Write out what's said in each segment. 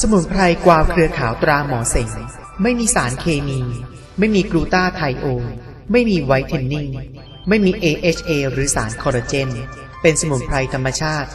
สมุนไพรกวาวเครือขาวตราหมอเสงไม่มีสารเคมี ไม่มีกลูตาไทโอนไม่มีไวท์เทนนิ่ง ไม่มี AHA หรือสารคอลลาเจน เป็นสมุนไพรธรรมชาติ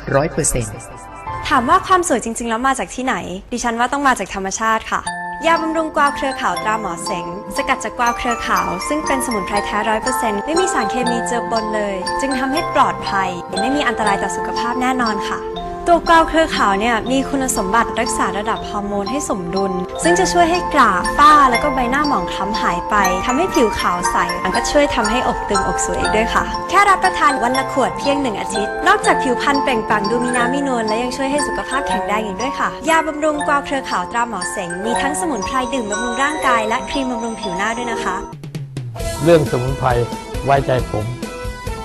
100%ถามว่าความสวยจริง ๆ แล้วมาจากที่ไหน ดิฉันว่าต้องมาจากธรรมชาติค่ะ ยาบำรุงกวาวเครือขาวตราหมอเสงสกัดจากกวาวเครือขาว ซึ่งเป็นสมุนไพรแท้ร้อยเปอร์เซ็นต์ไม่มีสารเคมีเจือปนเลย จึงทำให้ปลอดภัย ไม่มีอันตรายต่อสุขภาพแน่นอนค่ะ ตัวกวาวเครือขาวเนี่ยมีคุณสมบัติรักษาระดับฮอร์โมนให้สมดุล ซึ่งจะช่วยให้กราฝ้าแล้วก็ใบหน้าหมองคล้ำหายไปทำให้ผิวขาวใสมันก็ช่วยทำให้อกตึงอกสวยอีกด้วยค่ะ แค่รับประทานวันละขวดเพียงหนึ่งอาทิตย์ นอกจากผิวพรรณเปล่งปลั่งดูมีน้ำมีนวลและยังช่วยให้สุขภาพแข็งแรงอีกด้วยค่ะ ยาบำรุงกวาวเครือขาวตราหมอเสงมีทั้งสมุนไพรดื่มบำรุงร่างกายและครีมบำรุงผิวหน้าด้วยนะคะ เรื่องสมุนไพรไว้ใจผม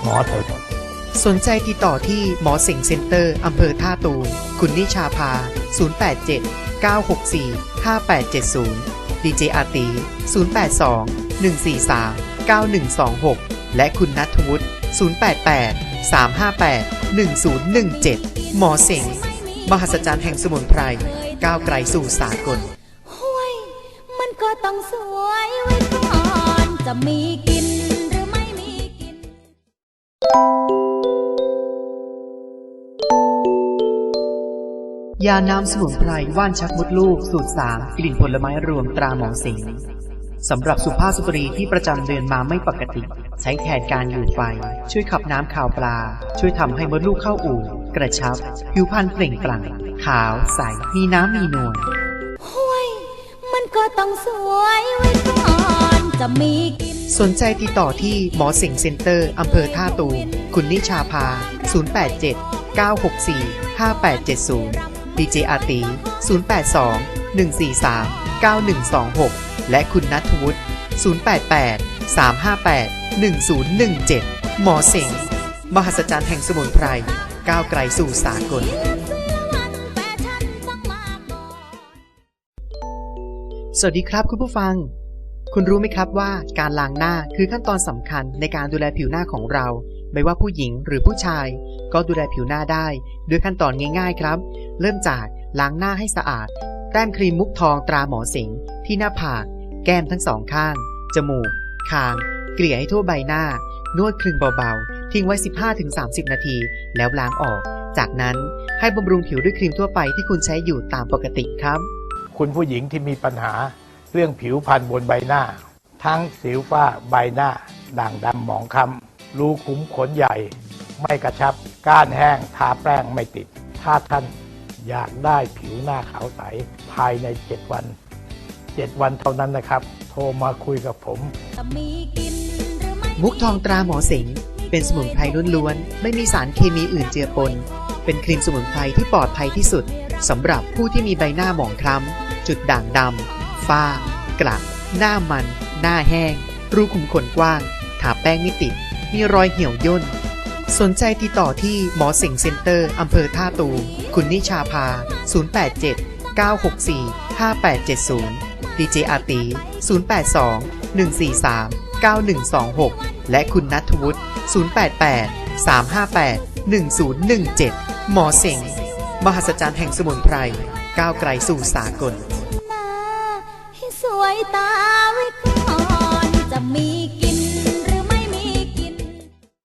หมอเถอะ สนใจติดต่อที่หมอเสงเซ็นเตอร์อำเภอท่าตูมคุณนิชาภา 087 964 5870 ดีเจอาตี 082 143 9126 และคุณนัทวุฒิ 088 358 1017 หมอเสงมหัศจรรย์แห่งสมุนไพร ก้าวไกลสู่สากลห้วยมันก็ต้องสวยไว้ก่อนจะมีกิน ยาน้ำสมุนไพรว่านชักมดลูก สูตร3กลิ่นผลไม้รวมตราหมอสิงสำหรับสุภาพสตรีที่ประจำเดือนมาไม่ปกติ ใช้แทนการอยู่ไฟ ช่วยขับน้ำข่าวปลา ช่วยทำให้มดลูกเข้าอู่ กระชับ ผิวพรรณเปล่งปลั่ง ขาวใส มีน้ำมีนวลห้วยมันก็ต้องสวยไว้ก่อนจะมีกินสนใจติดต่อที่หมอเสิงเซ็นเตอร์อำเภอท่าตูมคุณนิชาภา087 964 5870 ดีเจอาตี082 143 9126 และคุณนัทวุฒิ 088 358 1017 หมอเสงมหัศจรรย์แห่งสมุนไพร ก้าวไกลสู่สากล สวัสดีครับคุณผู้ฟัง คุณรู้ไหมครับว่าการล้างหน้าคือขั้นตอนสำคัญในการดูแลผิวหน้าของเรา ไม่ว่าผู้หญิงหรือผู้ชาย ก็ดูแลผิวหน้าได้ด้วยขั้นตอนง่าย ๆ ครับ เริ่มจากล้างหน้าให้สะอาด แต้มครีมมุกทองตราหมอสิงที่หน้าผาก แก้มทั้งสองข้าง จมูก คาง เกลี่ยให้ทั่วใบหน้า นวดคลึงเบาๆ ทิ้งไว้ 15-30 นาที แล้วล้างออก จากนั้นให้บำรุงผิวด้วยครีมทั่วไปที่คุณใช้อยู่ตามปกติครับ คุณผู้หญิงที่มีปัญหาเรื่องผิวพรรณบนใบหน้า ทั้งสิวฝ้าใบหน้าด่างดำหมองคล้ำ รูขุมขนใหญ่ไม่กระชับ ก้านแห้งทาแป้งไม่ติด ถ้าท่านอยากได้ผิวหน้าขาวใส ภายใน 7 วัน 7 วันเท่านั้นนะครับ โทรมาคุยกับผมจะมีกินหรือไม่มุกทองตราหมอสิงเป็นสมุนไพรล้วนๆ ไม่มีสารเคมีอื่นเจือปน เป็นครีมสมุนไพรที่ปลอดภัยที่สุดสำหรับผู้ที่มีใบหน้าหมองคล้ำ จุดด่างดำ ฝ้ากระหน้ามัน หน้าแห้ง รูขุมขนกว้าง ทาแป้งไม่ติด มีรอยเหี่ยวย่น สนใจติดต่อที่หมอสิงเซ็นเตอร์อำเภอท่าตูมคุณนิชาภา 087 964 5870ดีเจอาตี 082 143 9126 และคุณนัทวุฒิ 088 358 1017 หมอเสงมหัศจรรย์แห่งสมุนไพร ก้าวไกลสู่สากล ให้สวยตาไว้ก่อนจะมี